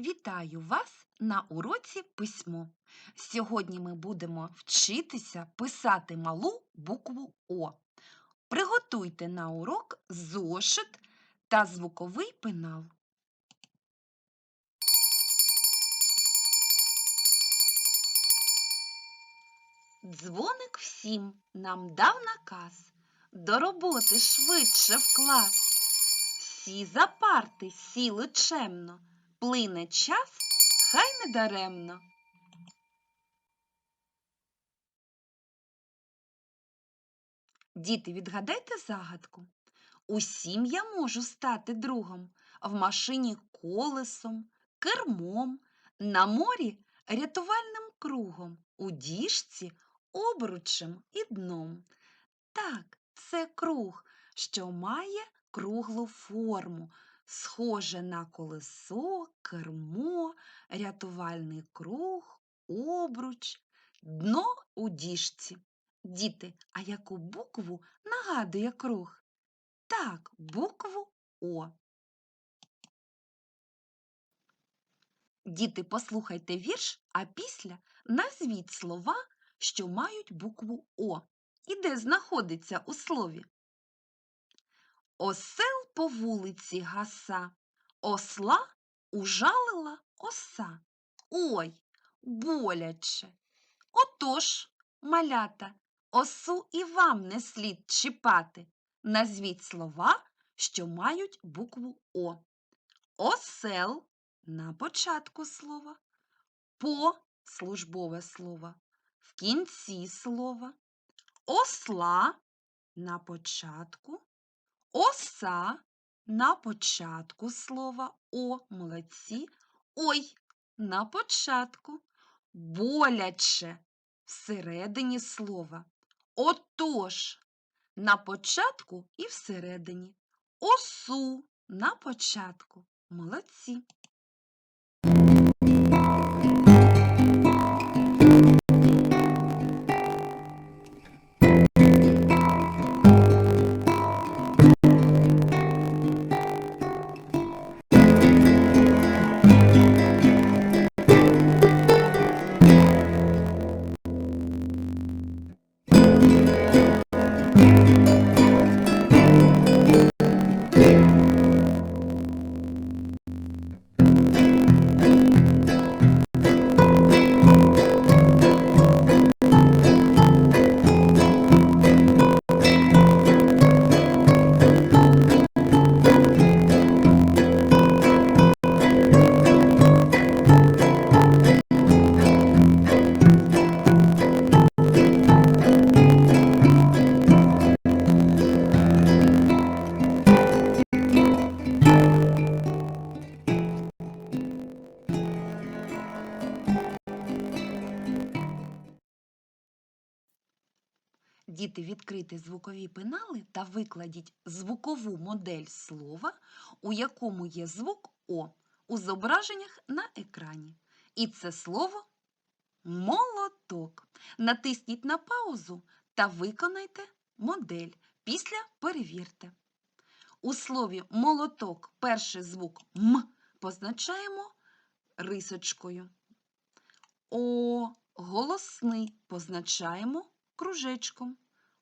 Вітаю вас на уроці письмо. Сьогодні ми будемо вчитися писати малу букву О. Приготуйте на урок зошит та звуковий пенал. Дзвоник всім нам дав наказ до роботи швидше в клас. Всі за парти сіли чемно, плине час, хай не даремно. Діти, відгадайте загадку. Усім я можу стати другом, в машині колесом, кермом, на морі рятувальним кругом, у діжці обручем і дном. Так, це круг, що має круглу форму, схоже на колесо, кермо, рятувальний круг, обруч, дно у діжці. Діти, а яку букву нагадує круг? Так, букву О. Діти, послухайте вірш, а після назвіть слова, що мають букву О і де знаходиться у слові. Осел по вулиці гаса, осла ужалила оса. Ой, боляче. Отож, малята, осу і вам не слід чіпати. Назвіть слова, що мають букву О. Осел на початку слова, по службове слово, в кінці слова, осла на початку, оса на початку слова О, молодці, ой на початку, боляче всередині слова. Отож, на початку і всередині. Осу на початку. Молодці. Діти, відкрийте звукові пенали та викладіть звукову модель слова, у якому є звук О у зображеннях на екрані. І це слово молоток. Натисніть на паузу та виконайте модель. Після перевірте. У слові молоток перший звук М позначаємо рисочкою. О голосний позначаємо кружечком.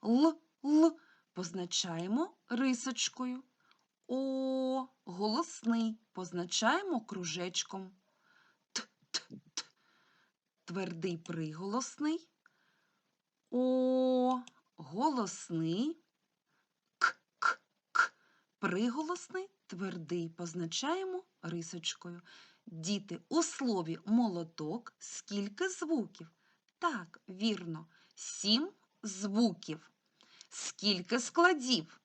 Л, Л позначаємо рисочкою. О, голосний позначаємо кружечком. Т, т, т. Твердий приголосний. О, голосний. К, к, к. Приголосний, твердий позначаємо рисочкою. Діти, у слові молоток скільки звуків? Так, вірно, сім звуків. Скільки складів?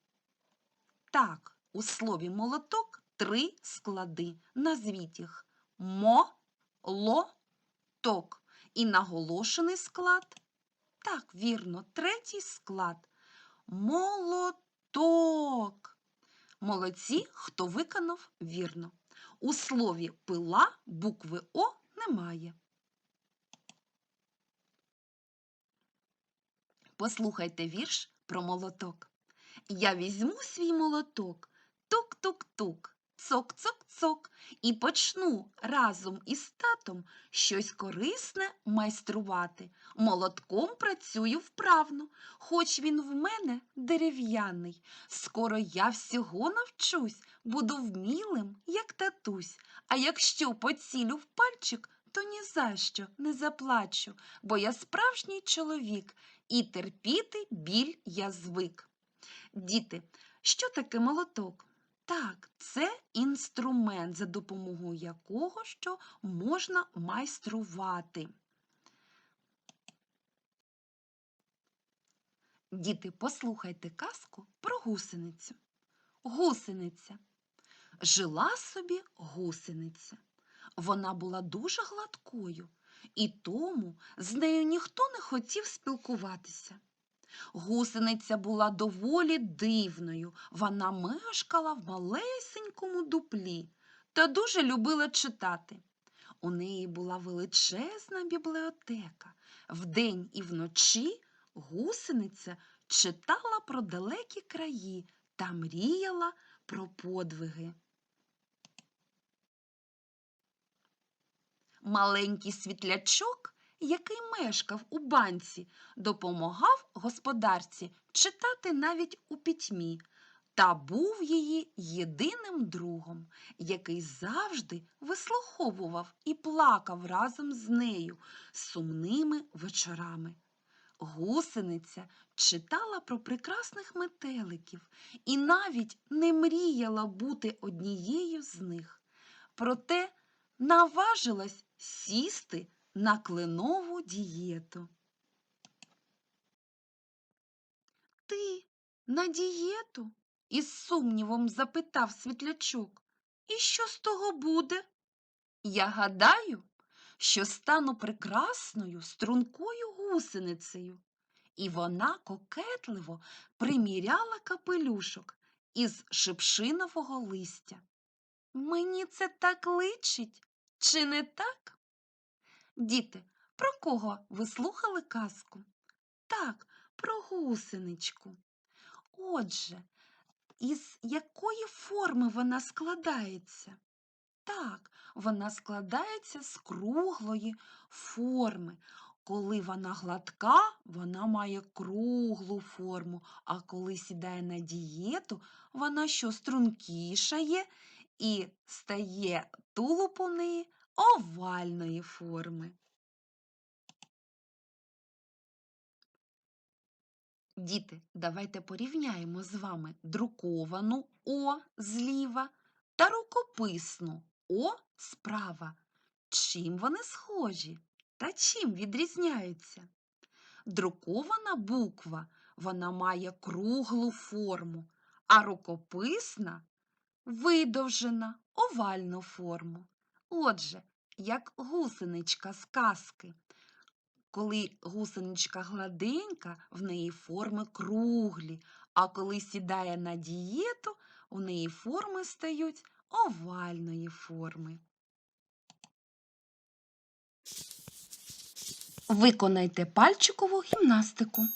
Так, у слові молоток три склади. Назвіть їх мо, ло, ток. І наголошений склад. Так, вірно, третій склад. Молоток. Молодці, хто виконав вірно. У слові пила букви О немає. Послухайте вірш про молоток. Я візьму свій молоток, тук-тук-тук. цок-цок-цок і почну разом із татом щось корисне майструвати. Молотком працюю вправно, хоч він в мене дерев'яний. Скоро я всього навчусь, буду вмілим, як татусь. А якщо поцілю в пальчик, то ні за що не заплачу, бо я справжній чоловік, і терпіти біль я звик. Діти, що таке молоток? Так, це інструмент, за допомогою якого що можна майструвати. Діти, послухайте казку про гусеницю. Гусениця. Жила собі гусениця. Вона була дуже гладкою, і тому з нею ніхто не хотів спілкуватися. Гусениця була доволі дивною. Вона мешкала в малесенькому дуплі та дуже любила читати. У неї була величезна бібліотека. Вдень і вночі гусениця читала про далекі краї та мріяла про подвиги. Маленький світлячок, який мешкав у банці, допомагав господарці читати навіть у пітьмі та був її єдиним другом, який завжди вислуховував і плакав разом з нею сумними вечорами. Гусениця читала про прекрасних метеликів і навіть не мріяла бути однією з них. Проте наважилась сісти на кленову дієту. Ти на дієту? із сумнівом запитав світлячок. І що з того буде? Я гадаю, що стану прекрасною стрункою гусеницею. І вона кокетливо приміряла капелюшок із шипшинового листя. Мені це так личить, чи не так? Діти, про кого ви слухали казку? Так, про гусеничку. Отже, із якої форми вона складається? Так, вона складається з круглої форми. Коли вона гладка, вона має круглу форму, а коли сідає на дієту, вона що стрункішає і стає тулуб у неї овальної форми. Діти, давайте порівняємо з вами друковану О зліва та рукописну О справа. Чим вони схожі та чим відрізняються? Друкована буква вона має круглу форму, а рукописна видовжена овальну форму. Отже, як гусеничка з казки. Коли гусеничка гладенька, в неї форми круглі, а коли сідає на дієту, у неї форми стають овальної форми. Виконайте пальчикову гімнастику.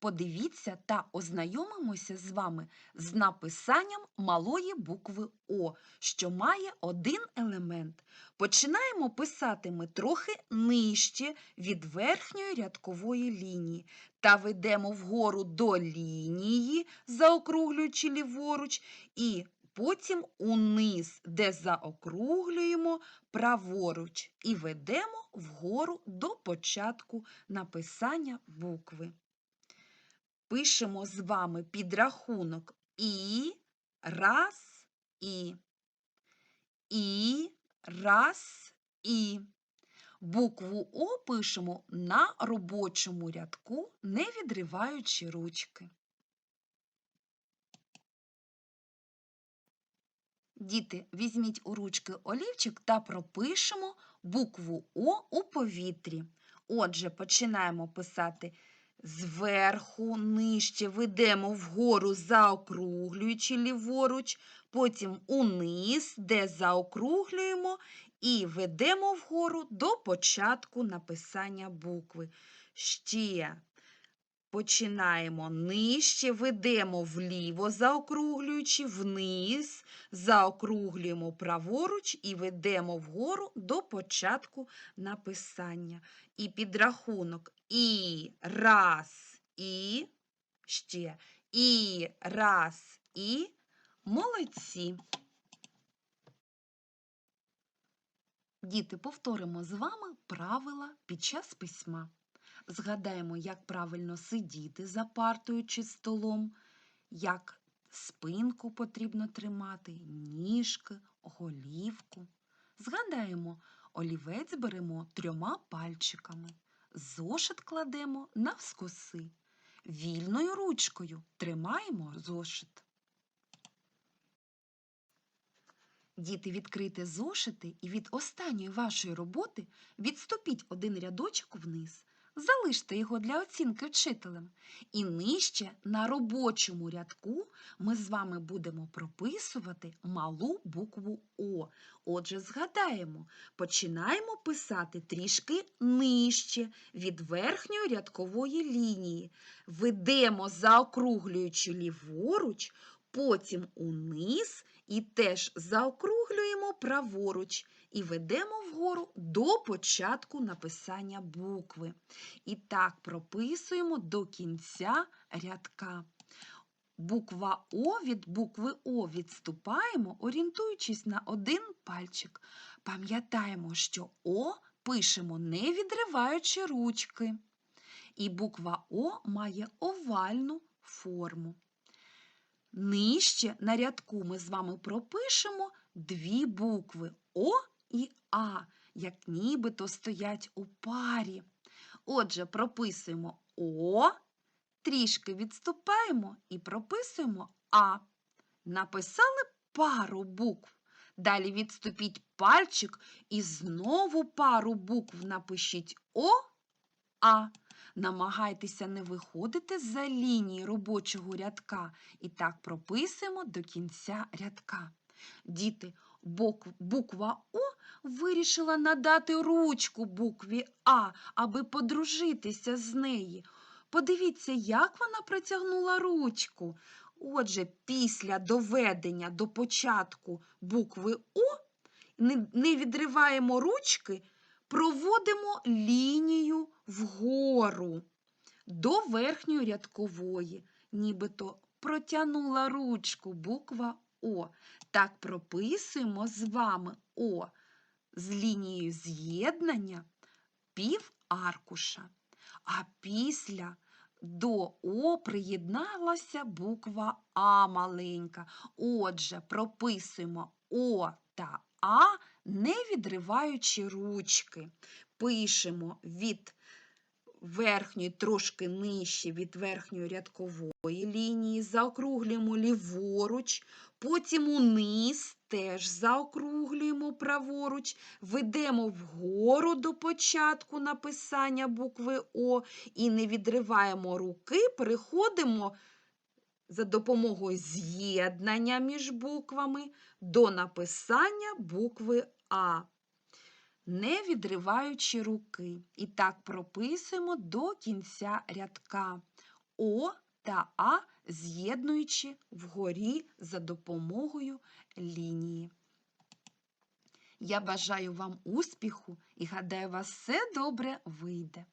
Подивіться та ознайомимося з вами з написанням малої букви О, що має один елемент. Починаємо писати ми трохи нижче від верхньої рядкової лінії та ведемо вгору до лінії, заокруглюючи ліворуч, і потім униз, де заокруглюємо праворуч, і ведемо вгору до початку написання букви. Пишемо з вами підрахунок і, раз, і, і, раз, і. Букву О пишемо на робочому рядку, не відриваючи ручки. Діти, візьміть у ручки олівчик та пропишемо букву О у повітрі. Отже, починаємо писати зверху, нижче, ведемо вгору, заокруглюючи ліворуч, потім униз, де заокруглюємо, і ведемо вгору до початку написання букви. Ще починаємо нижче, ведемо вліво, заокруглюючи, вниз, заокруглюємо праворуч і ведемо вгору до початку написання. І підрахунок і раз, і ще, і раз, і молодці. Діти, повторимо з вами правила під час письма. Згадаємо, як правильно сидіти за партою чи столом, як спинку потрібно тримати, ніжки, голівку. Згадаємо, олівець беремо трьома пальчиками, зошит кладемо навскоси. Вільною ручкою тримаємо зошит. Діти, відкрийте зошити і від останньої вашої роботи відступіть один рядочок вниз. Залиште його для оцінки вчителем. І нижче на робочому рядку ми з вами будемо прописувати малу букву О. Отже, згадаємо, починаємо писати трішки нижче від верхньої рядкової лінії. Ведемо, заокруглюючи ліворуч, потім униз і теж заокруглюємо праворуч і ведемо вгору до початку написання букви. І так прописуємо до кінця рядка. Буква О від букви О відступаємо, орієнтуючись на один пальчик. Пам'ятаємо, що О пишемо не відриваючи ручки. І буква О має овальну форму. Нижче на рядку ми з вами пропишемо дві букви О і А, як нібито стоять у парі. Отже, прописуємо О, трішки відступаємо і прописуємо А. Написали пару букв. Далі відступіть пальчик і знову пару букв напишіть О, А. Намагайтеся не виходити за лінії робочого рядка і так прописуємо до кінця рядка. Діти, буква О вирішила надати ручку букві А, аби подружитися з неї. Подивіться, як вона протягнула ручку. Отже, після доведення до початку букви О не відриваємо ручки, проводимо лінію вгору до верхньої рядкової, нібито протягнула ручку буква О. Так прописуємо з вами О з лінією з'єднання пів аркуша. А після до О приєдналася буква А маленька. Отже, прописуємо О та А, не відриваючи ручки. Пишемо від верхньої трошки нижче від верхньої рядкової лінії, заокруглюємо ліворуч, потім униз теж заокруглюємо праворуч, ведемо вгору до початку написання букви О і не відриваємо руки, переходимо за допомогою з'єднання між буквами до написання букви А не відриваючи руки. І так прописуємо до кінця рядка. О та А, з'єднуючи вгорі за допомогою лінії. Я бажаю вам успіху і гадаю, у вас все добре вийде.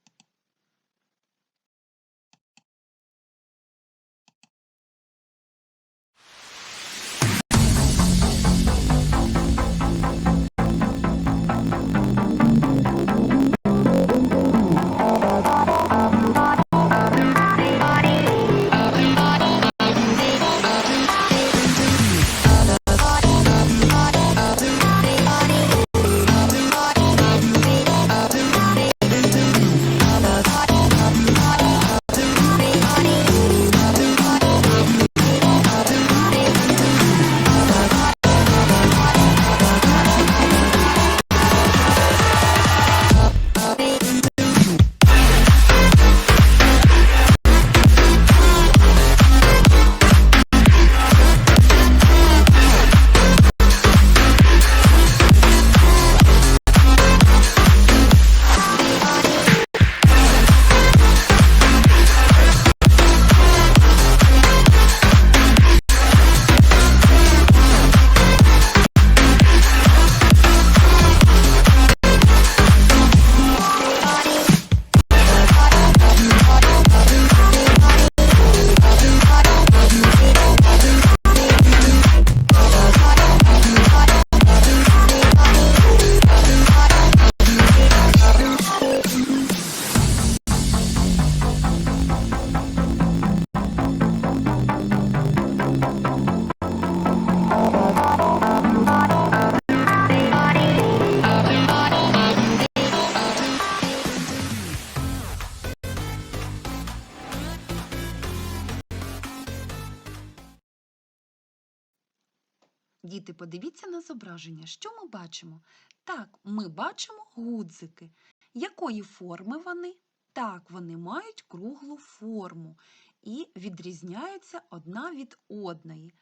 Зображення. Що ми бачимо? Так, ми бачимо гудзики. Якої форми вони? Так, вони мають круглу форму і відрізняються одна від одної.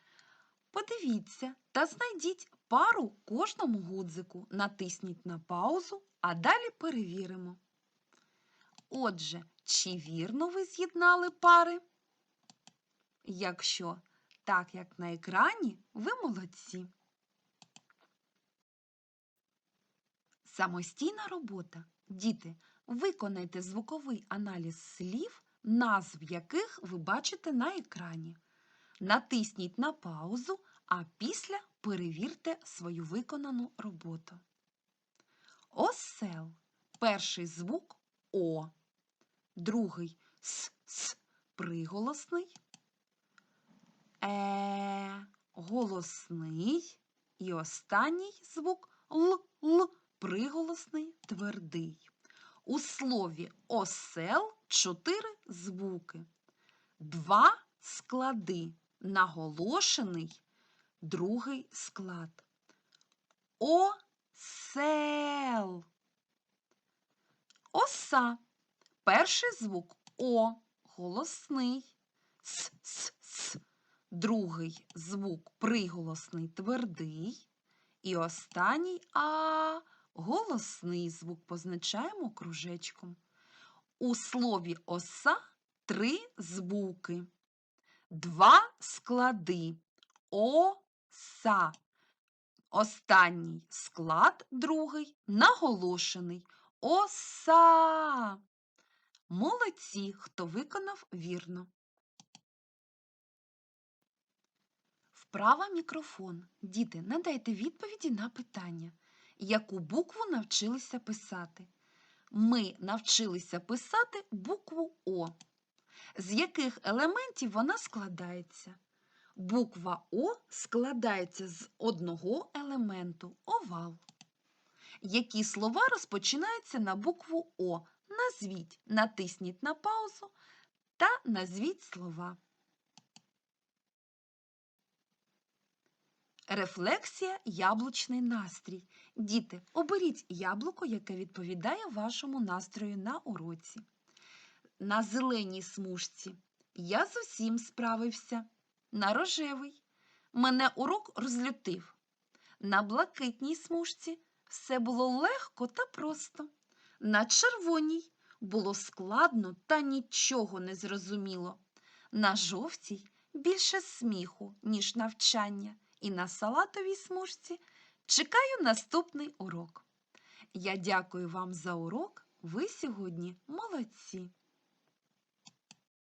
Подивіться та знайдіть пару кожному гудзику. Натисніть на паузу, а далі перевіримо. Отже, чи вірно ви з'єднали пари? Якщо так, як на екрані, ви молодці. Самостійна робота. Діти, виконайте звуковий аналіз слів, назв яких ви бачите на екрані. Натисніть на паузу, а після перевірте свою виконану роботу. Осел. Перший звук О. Другий С-С приголосний. Е голосний і останній звук Л-Л приголосний твердий. У слові осел чотири звуки, два склади, наголошений другий склад. Осел. Оса. Перший звук О, голосний. С-с-с. Другий звук приголосний твердий. І останній А голосний звук позначаємо кружечком. У слові оса три звуки, два склади. Оса. Останній склад другий наголошений. Оса. Молодці, хто виконав вірно. Вправа мікрофон. Діти, надайте відповіді на питання. Яку букву навчилися писати? Ми навчилися писати букву О. З яких елементів вона складається? Буква О складається з одного елементу овал. Які слова розпочинаються на букву О? Назвіть, натисніть на паузу та назвіть слова. Рефлексія яблучний настрій. Діти, оберіть яблуко, яке відповідає вашому настрою на уроці. На зеленій смужці я з усім справився. На рожевий мене урок розлютив. На блакитній смужці все було легко та просто. На червоній було складно та нічого не зрозуміло. На жовтій більше сміху, ніж навчання, і на салатовій смужці чекаю наступний урок. Я дякую вам за урок. Ви сьогодні молодці.